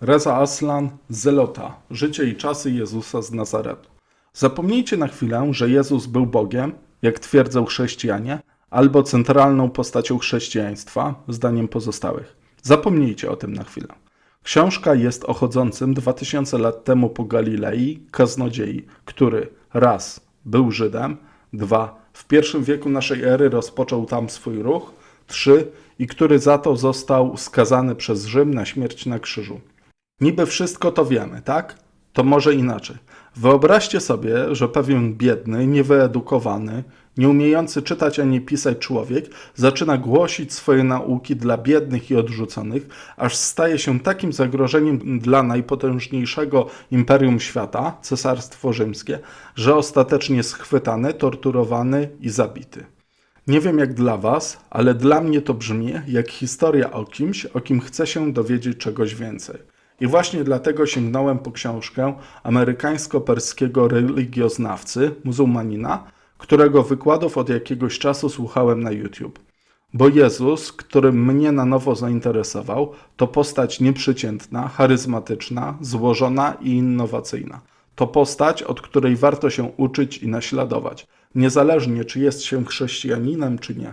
Reza Aslan, Zelota, życie i czasy Jezusa z Nazaretu. Zapomnijcie na chwilę, że Jezus był Bogiem, jak twierdzą chrześcijanie, albo centralną postacią chrześcijaństwa, zdaniem pozostałych. Zapomnijcie o tym na chwilę. Książka jest o chodzącym 2000 lat temu po Galilei kaznodziei, który raz był Żydem, dwa w pierwszym wieku naszej ery rozpoczął tam swój ruch, trzy i który za to został skazany przez Rzym na śmierć na krzyżu. Niby wszystko to wiemy, tak? To może inaczej. Wyobraźcie sobie, że pewien biedny, niewyedukowany, nieumiejący czytać ani pisać człowiek zaczyna głosić swoje nauki dla biednych i odrzuconych, aż staje się takim zagrożeniem dla najpotężniejszego imperium świata, Cesarstwo Rzymskie, że ostatecznie schwytany, torturowany i zabity. Nie wiem jak dla Was, ale dla mnie to brzmi jak historia o kimś, o kim chcę się dowiedzieć czegoś więcej. I właśnie dlatego sięgnąłem po książkę amerykańsko-perskiego religioznawcy, muzułmanina, którego wykładów od jakiegoś czasu słuchałem na YouTube. Bo Jezus, który mnie na nowo zainteresował, to postać nieprzeciętna, charyzmatyczna, złożona i innowacyjna. To postać, od której warto się uczyć i naśladować, niezależnie czy jest się chrześcijaninem, czy nie.